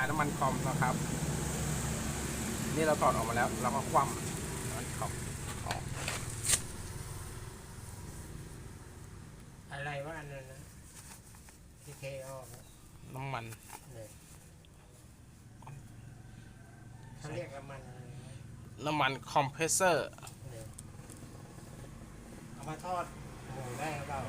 ถ่ายน้ำมันคอมนะครับ นี่เราถอดออกมาแล้วเราก็คว่ำน้ำมันคอมออกอะไรว่าอันนั้นนะที่เทออกนะน้ำมันเนี่ยเขาเรียกว่ามันอะไรนะน้ำมันคอมเพรสเซอร์เนี่ยเอามาทอดหมูได้หรือเปล่า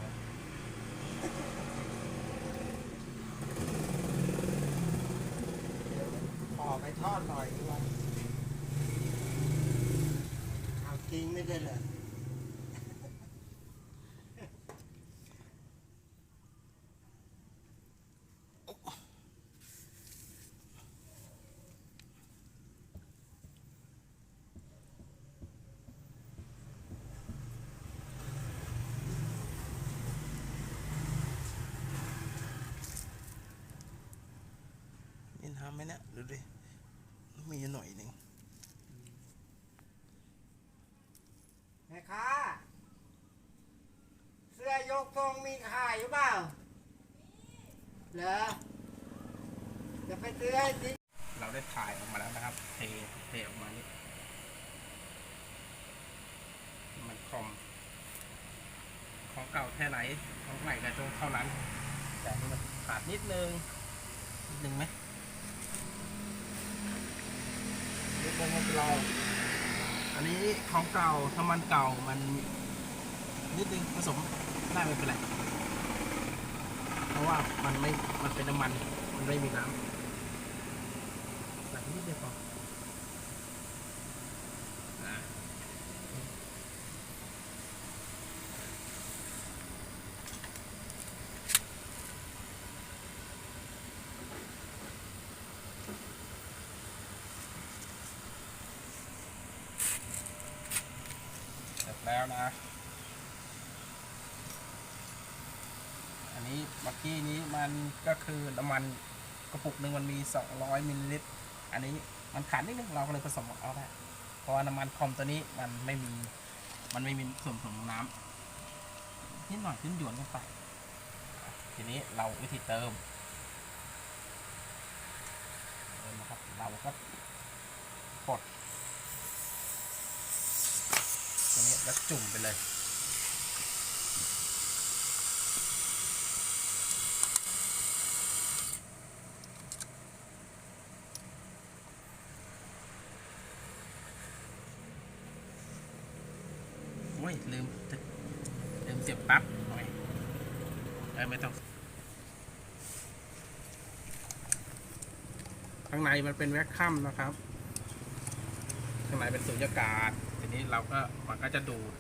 เดี๋ยวข อไปทอดหน่อยดีกว่าเอาจริงไม่ใช่เหรอนี่น้ำไหมเนี่ยดูดิ มีอยู่หน่อยหนึ่งแม่ค้าเสื้อยกทรงมีขายหรือเปล่าเหรอจะไปซื้อให้ทิ้งเราได้ถ่ายออกมาแล้วนะครับ เทเทออกมานี่น้ำมันคอมของเก่าแค่ไหนของใหม่กระจงเท่านั้น แต่นี่มันขาดนิดนึง นิดนึงไหม นิดนึงไม่เป็นไร อันนี้ของเก่าน้ำมันเก่ามันนิดนึงผสมได้ไม่เป็นไร เพราะว่ามันไม่ มันเป็นน้ำมัน มันไม่มีน้ำใส่นิดเดียวพออะเสร็จ แล้วนะ อันนี้เมื่อกี้นี้มันก็คือน้ำมันกระปุกหนึ่งมันมี 200มิลลิลิตร อันนี้มันขาดนิดนึงเราก็เลยผสมเอาได้ เพราะว่าน้ำมันคอมตัวนี้มันไม่มี มันไม่มีส่วนผสมของน้ำนิดหน่อยขึ้นหยวนกันไป ทีนี้เราวิธีเติมเติมนะครับ เราก็กดตัวนี้ แล้วจุ่มไปเลย โอ้ย ลืม ลืมเสียบปั๊บหน่อยเอ้ยไม่ต้อง ข้างในมันเป็นแว็กคัมนะครับ ข้างในเป็นสุญญากาศ ทีนี้เราก็มันก็จะดูด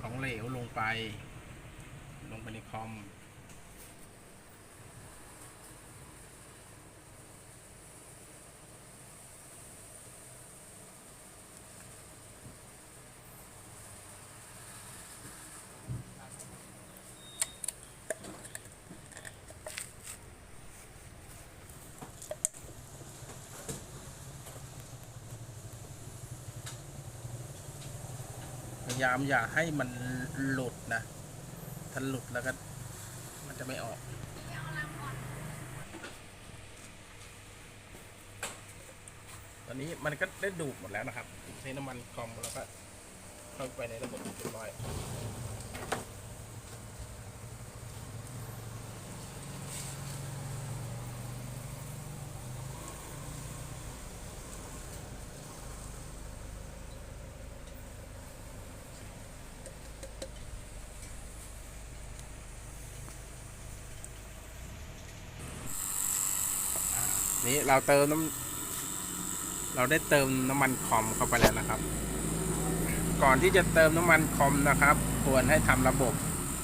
ของเหลวลงไป ลงไปในคอมายามอย่าให้มันหลุดนะ ถ้าหลุดแล้วก็มันจะไม่ออกตอนนี้มันก็ได้ดูดหมดแล้วนะครับ ใช้น้ำมันคอมแล้วก็เข้าไปในระบบเรียบร้อย นี่เราเติมน้ำเราได้เติมน้ำมันคอมเข้าไปแล้วนะครับ ก่อนที่จะเติมน้ำมันคอมนะครับ ควรให้ทำระบบ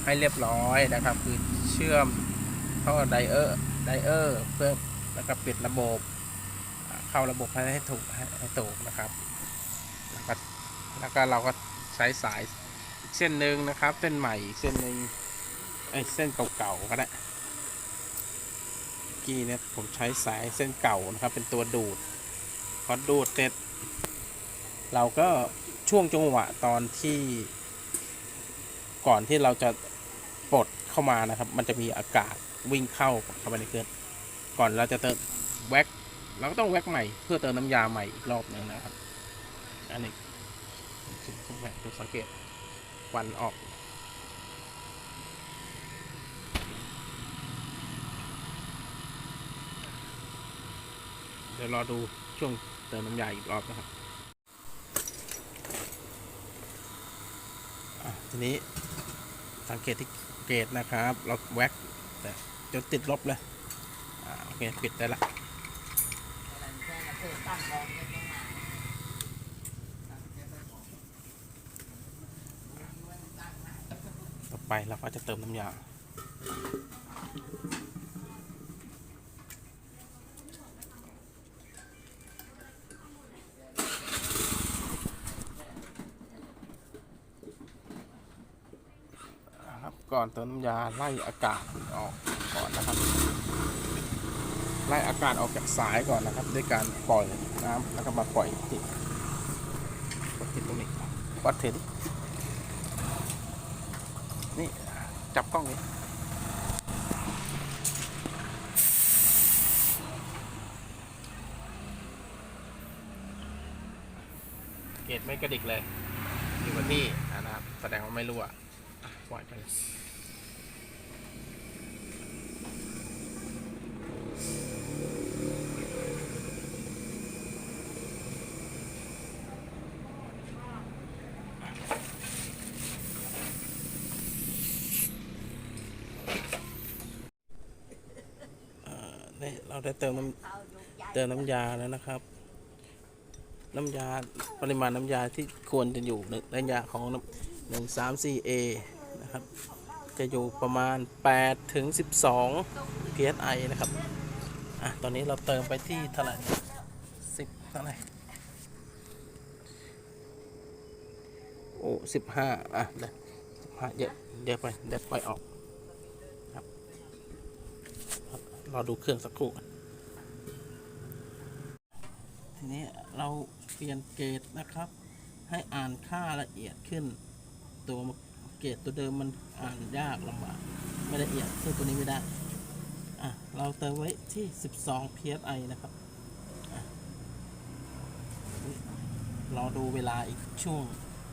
ให้เรียบร้อยนะครับ คือเชื่อมเข้าไดเออร์ไดเออร์เพื่อแล้วก็ปิดระบบ เข้าระบบให้ให้ถูกให้ถูกนะครับ แล้วก็แล้วก็เราก็ใช้สายเส้นหนึ่งนะครับ เส้นใหม่อีกเส้นหนึ่งไอ้เส้นเก่าๆก็ได้ กี้เนี่ยผมใช้สายเส้นเก่านะครับ เป็นตัวดูด พอดูดเสร็จเราก็ช่วงจังหวะตอนที่ ก่อนที่เราจะปลดเข้ามานะครับ มันจะมีอากาศวิ่งเข้าเข้าไปในเครื่องก่อนเราจะเติมแว็กเราก็ต้องแว็กใหม่เพื่อเติมน้ำยาใหม่อีกรอบหนึ่งนะครับ อันนี้คุณแม่ดูสังเกตควันออก ดี๋ยวรอดูช่วงเติมน้ำยาอีกรอบนะครับทีนี้สังเกตที่เกตนะครับ เราแว็กแต่จนติดลบเลยอโอเค ปิดได้ละต่อไปเราก็จะเติมน้ำยา นะครับก่ อนเติมน้ำยาไล่อากาศออกก่อนนะครับ ไล่อากาศออกจากสายก่อนนะครับ ด้วยการปล่อยน้ำแล้วก็มาปล่อยติดติดตรงนี้วัดเทดินี่จับกล้องนี้เกตไม่กระดิกเลยอยู่กับที่นะครับ แสดงว่าไม่รั่วปล่อยไปเลยเอ่อนี่ เราได้เติมน้ำเติมน้ำยาแล้วนะครับ น้ำยาปริมาณน้ำยาที่ควรจะอยู่ในน้ำยาของหนึ่งสามสี่เอนะครับ จะอยู่ประมาณ8ถึง12 psi นะครับอะตอนนี้เราเติมไปที่เท่าไหร่สิบเท่าไหร่โอ้สิบห้าอะเดี๋ยวสิบห้าเยอะเยอะไปเดี๋ยวปล่อยออกครับค รับรอดูเครื่องสักครู่ทีนี้เราเปลี่ยนเกรดนะครับ ให้อ่านค่าละเอียดขึ้น ตัวเกรดตัวเดิมมันอ่านยากลำบากไม่ละเอียดซึ่งตัวนี้ไม่ได้อะเราเติมไว้ที่ 12 psi นะครับรอดูเวลาอีกช่วง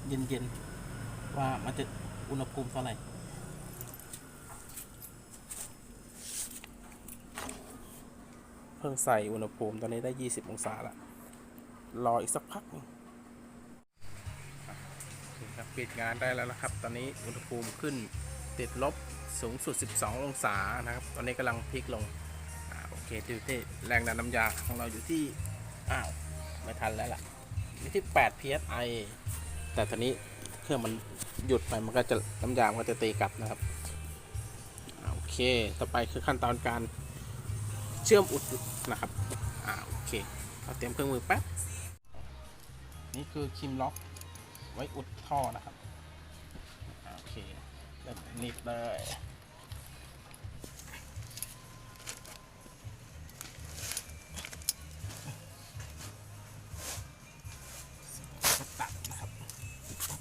เย็นๆว่ามันจะอุณหภูมิเท่าไหร่ เพิ่งใส่อุณหภูมิตอนนี้ได้ 20 องศาละ รออีกสักพักนึงครับปิดงานได้แล้วนะครับ ตอนนี้อุณหภูมิขึ้นติดลบสูงสุด 12 องศานะครับ ตอนนี้กำลังพลิกลงอโอเคที่ที่แรงดันน้ำยาของเราอยู่ที่ อ้าว ไม่ทันแล้วล่ะอยู่ที่ 8 psi แต่ตอนนี้เครื่องมันหยุดไปมันก็จะน้ำยามันก็จะตีกลับนะครับอโอเค ต่อไปคือขั้นตอนการเชื่อมอุด นะครับอ่าโอเคเราเตรียมเครื่องมือแป๊บนี่คือคิมล็อกไว้อุดท่อนะครับอ่าโอเคเริ่มนิดเลยตัดนะครับ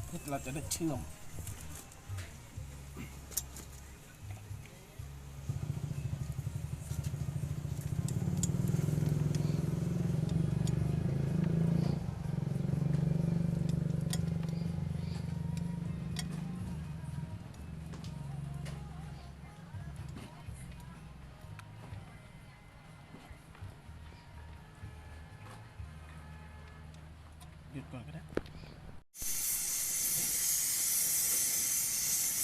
เพื่อเราจะได้เชื่อม ยุดก่อนก็ได้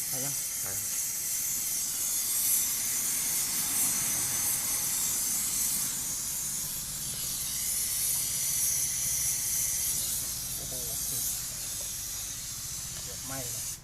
ไปยังไปโอ้โหเกือบไหม้เลย